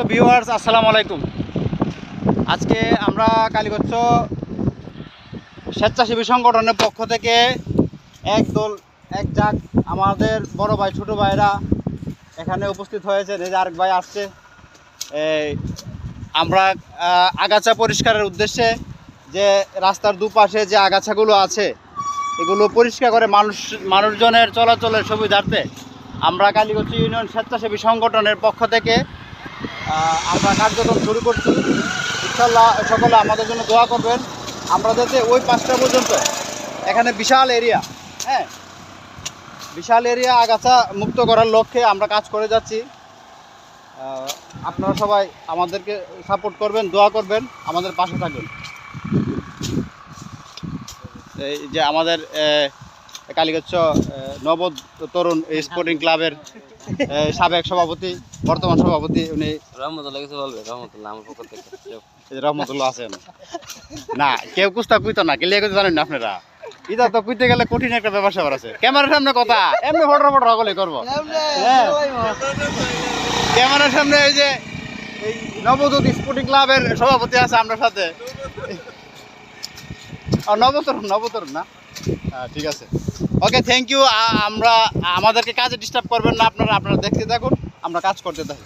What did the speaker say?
তো ভিউয়ার্স আসসালামু আলাইকুম। আজকে আমরা কালীগচ্ছ স্বেচ্ছাসেবী সংগঠনের পক্ষ থেকে এক দল, এক জাক, আমাদের বড় ভাই, ছোট ভাইরা এখানে উপস্থিত হয়েছে যে আরেক ভাই আসছে। এই, আমরা আগাছা পরিষ্কারের উদ্দেশ্যে যে রাস্তার দুপাশে যে আগাছাগুলো আছে, এগুলো পরিষ্কার করে মানুষ, মানুষজনের চলাচলের সুবিধার্থে আমরা কালীগঞ্জ ইউনিয়ন স্বেচ্ছাসেবী সংগঠনের পক্ষ থেকে আমরা কার্যক্রম শুরু করছি। ইনশাল্লাহ সকলে আমাদের জন্য দোয়া করবেন। আমরা যাতে ওই পাঁচটা পর্যন্ত, এখানে বিশাল এরিয়া হ্যাঁ? বিশাল এরিয়া আগাছা মুক্ত করার লক্ষ্যে আমরা কাজ করে যাচ্ছি। আপনারা সবাই আমাদেরকে সাপোর্ট করবেন, দোয়া করবেন, আমাদের পাশে থাকবেন এই যে আমাদের কালীগচ্ছ নব তরুণ স্পোর্টিং ক্লাবের সাবেক সভাপতি বর্তমান সভাপতি উনি রহমতুল্লাহ কিছু বলবে রহমতুল্লাহ আমার পক্ষ থেকে। রহমতুল্লাহ আছেন। না কেউ কুস্তা কুইতো না গেলে কিছু জানেন না আপনারা? ইদা তো কুইতে গেলে কঠিন একটা ব্যাপার স্যাপার আছে। ক্যামেরার সামনে কথা এমনি ফটো ফটো সকলে করব। হ্যাঁ। ক্যামেরার সামনে এই যে এই নবদূত স্পোর্টিং ক্লাবের সভাপতি আছে আমরা সাথে। নবতরুণ নবতরুণ না? হ্যাঁ, ঠিক আছে। ওকে থ্যাংক ইউ আমরা আমাদেরকে কাজে ডিস্টার্ব করবেন না আপনারা আপনারা দেখতে থাকুন আমরা কাজ করতে থাকি।